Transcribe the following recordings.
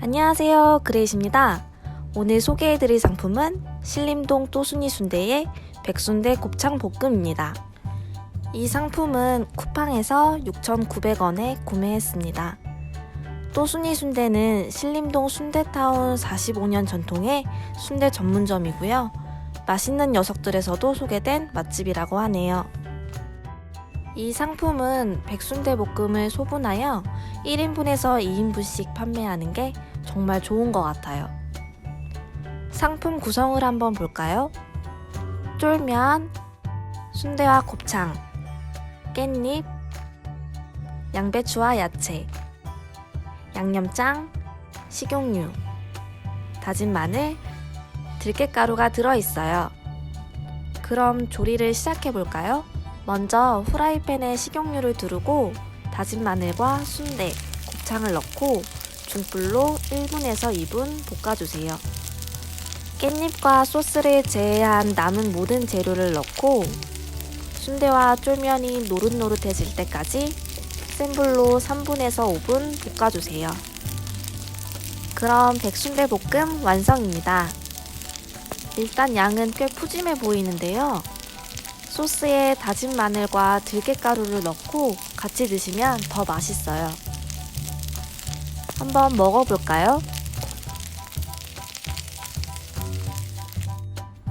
안녕하세요. 그레이십니다. 오늘 소개해드릴 상품은 신림동 또순이 순대의 백순대 곱창 볶음입니다. 이 상품은 쿠팡에서 6,900원에 구매했습니다. 또순이 순대는 신림동 순대타운 45년 전통의 순대 전문점이고요. 맛있는 녀석들에서도 소개된 맛집이라고 하네요. 이 상품은 백순대 볶음을 소분하여 1인분에서 2인분씩 판매하는 게 정말 좋은 것 같아요. 상품 구성을 한번 볼까요? 쫄면, 순대와 곱창, 깻잎, 양배추와 야채, 양념장, 식용유, 다진 마늘, 들깨가루가 들어있어요. 그럼 조리를 시작해 볼까요? 먼저 후라이팬에 식용유를 두르고 다진 마늘과 순대, 곱창을 넣고 중불로 1분에서 2분 볶아주세요. 깻잎과 소스를 제외한 남은 모든 재료를 넣고 순대와 쫄면이 노릇노릇해질 때까지 센 불로 3분에서 5분 볶아주세요. 그럼 백순대 볶음 완성입니다. 일단 양은 꽤 푸짐해 보이는데요. 소스에 다진 마늘과 들깨가루를 넣고 같이 드시면 더 맛있어요. 한번 먹어볼까요?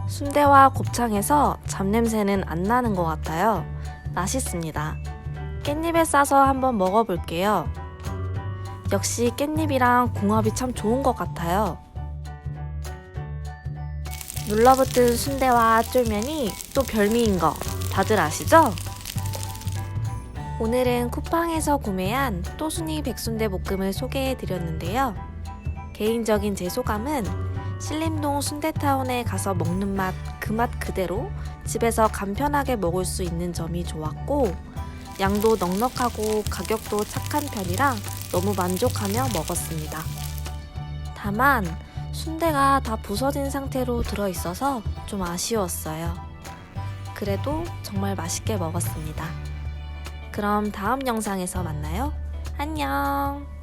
순대와 곱창에서 잡냄새는 안 나는 것 같아요. 맛있습니다. 깻잎에 싸서 한번 먹어볼게요. 역시 깻잎이랑 궁합이 참 좋은 것 같아요. 눌러붙은 순대와 쫄면이 또 별미인 거 다들 아시죠? 오늘은 쿠팡에서 구매한 또순이 백순대 볶음을 소개해 드렸는데요. 개인적인 제 소감은 신림동 순대타운에 가서 먹는 맛 그 맛 그대로 집에서 간편하게 먹을 수 있는 점이 좋았고 양도 넉넉하고 가격도 착한 편이라 너무 만족하며 먹었습니다. 다만 순대가 다 부서진 상태로 들어있어서 좀 아쉬웠어요. 그래도 정말 맛있게 먹었습니다. 그럼 다음 영상에서 만나요. 안녕!